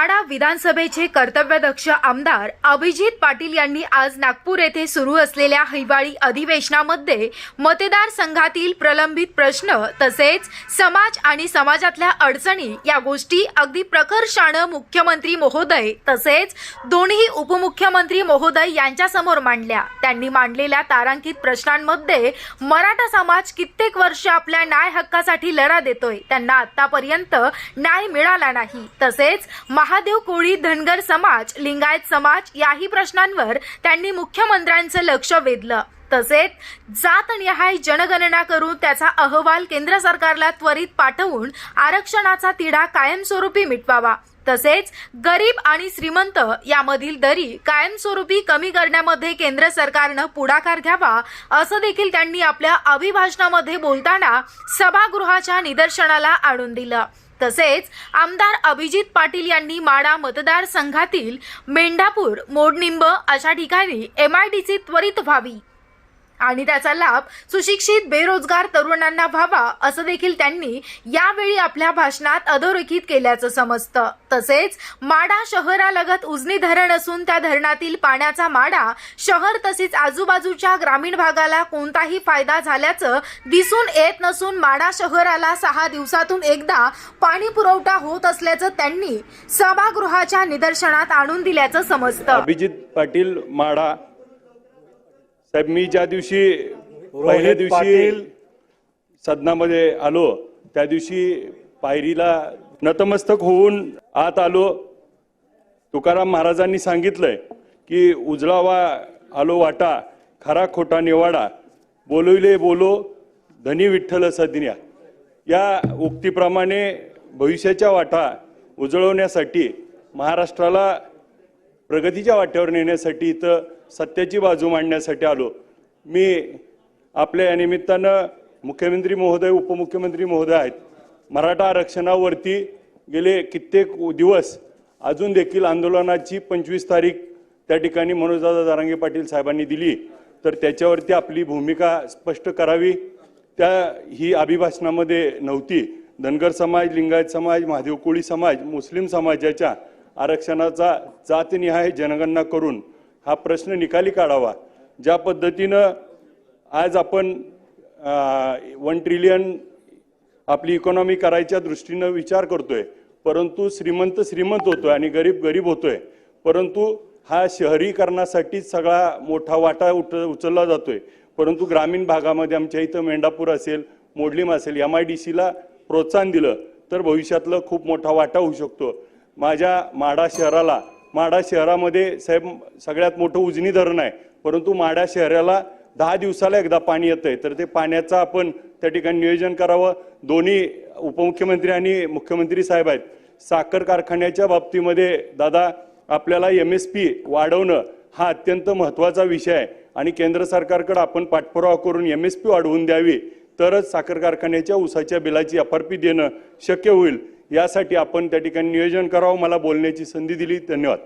माडा विधानसभेचे कर्तव्यदक्ष आमदार अभिजित पाटील यांनी आज नागपूर येथे सुरू असलेल्या हिवाळी अधिवेशनामध्ये मतदारसंघातील प्रलंबित प्रश्न तसेच समाज आणि समाजातल्या अडचणी या गोष्टी अगदी प्रकर्षानं मुख्यमंत्री महोदय तसेच दोन्ही उपमुख्यमंत्री महोदय यांच्यासमोर मांडल्या. त्यांनी मांडलेल्या तारांकित प्रश्नांमध्ये मराठा समाज कित्येक वर्ष आपल्या न्याय हक्कासाठी लढा देतोय. त्यांना आतापर्यंत न्याय मिळाला नाही. तसेच महा महादेव कोळी धनगर समाज लिंगायत समाज याही प्रश्नांवर त्यांनी मुख्यमंत्र्यांचं लक्ष वेधलं. तसेच जात निहाय जनगणना करून त्याचा अहवाल केंद्र सरकारला त्वरित पाठवून आरक्षणाचा तिढा कायमस्वरूपी मिटवावा. तसेच गरीब आणि श्रीमंत यामधील दरी कायमस्वरूपी कमी करण्यामध्ये केंद्र सरकारनं पुढाकार घ्यावा असं देखील त्यांनी आपल्या अभिभाषणामध्ये बोलताना सभागृहाच्या निदर्शनाला आणून दिलं. तसेच आमदार अभिजित पाटील यांनी माडा मतदारसंघातील मेंढापूर मोडनिंब अशा ठिकाणी एमआयडीसी त्वरित व्हावी. आणि त्याचा लाभ सुशिक्षित बेरोजगार तरुणांना व्हावा असं देखील त्यांनी यावेळी आपल्या भाषणात अधोरेखित केल्याचं समजतं. तसेच माडा शहरालगत उजनी धरण असून त्या धरणातील पाण्याचा माडा शहर तसेच आजूबाजूच्या ग्रामीण भागाला कोणताही फायदा झाल्याचं दिसून येत नसून माडा शहराला सहा दिवसातून एकदा पाणी पुरवठा होत असल्याचं त्यांनी सभागृहाच्या निदर्शनात आणून दिल्याचं समजतं. अभिजित पाटील माडा साहेब मी ज्या दिवशी पहिल्या दिवशी. सदनामध्ये आलो त्या दिवशी पायरीला नतमस्तक होऊन आत आलो तुकाराम महाराजांनी सांगितलंय की उजळावा आलो वाटा खरा खोटा निवाडा बोलविले बोलो धनी विठ्ठल सदिन्या या उक्तीप्रमाणे भविष्याच्या वाटा उजळवण्यासाठी महाराष्ट्राला प्रगतीच्या वाट्यावर नेण्यासाठी इथं सत्याची बाजू मांडण्यासाठी आलो. मी आपल्या या निमित्तानं मुख्यमंत्री महोदय उपमुख्यमंत्री महोदय आहेत. मराठा आरक्षणावरती गेले कित्येक दिवस अजून देखील आंदोलनाची पंचवीस तारीख त्या ठिकाणी मनोजदादा जारांगे पाटील साहेबांनी दिली. तर त्याच्यावरती आपली भूमिका स्पष्ट करावी. त्या ही अभिभाषणामध्ये नव्हती. धनगर समाज लिंगायत समाज महादेव कोळी समाज मुस्लिम समाजाच्या आरक्षणाचा जातनिहाय जनगणना करून हा प्रश्न निकाली काढावा. ज्या पद्धतीनं आज आपण वन ट्रिलियन आपली इकॉनॉमी करायच्या दृष्टीनं विचार करतोय परंतु श्रीमंत श्रीमंत होतोय आणि गरीब गरीब होतोय परंतु हा शहरीकरणासाठीच सगळा मोठा वाटा उठ उचलला जातोय. परंतु ग्रामीण भागामध्ये आमच्या इथं मेंढापूर असेल मोडलीम असेल एम आय डी सीला प्रोत्साहन दिलं तर भविष्यातलं खूप मोठा वाटा होऊ शकतो. माझ्या माढा शहराला माढा शहरामध्ये साहेब सगळ्यात मोठं उजनी धरण आहे. परंतु माढा शहराला दहा दिवसाला एकदा पाणी येतं आहे तर ते पाण्याचं आपण त्या ठिकाणी नियोजन करावं. दोन्ही उपमुख्यमंत्री आणि मुख्यमंत्री साहेब आहेत. साखर कारखान्याच्या बाबतीमध्ये दादा आपल्याला एम एस पी वाढवणं हा अत्यंत महत्त्वाचा विषय आहे. आणि केंद्र सरकारकडे आपण पाठपुरावा करून एम एस पी वाढवून द्यावी. तरच साखर कारखान्याच्या ऊसाच्या बिलाची एफ देणं शक्य होईल. यासाठी आपण त्या ठिकाणी नियोजन करावं मला बोलण्याची संधी दिली. धन्यवाद.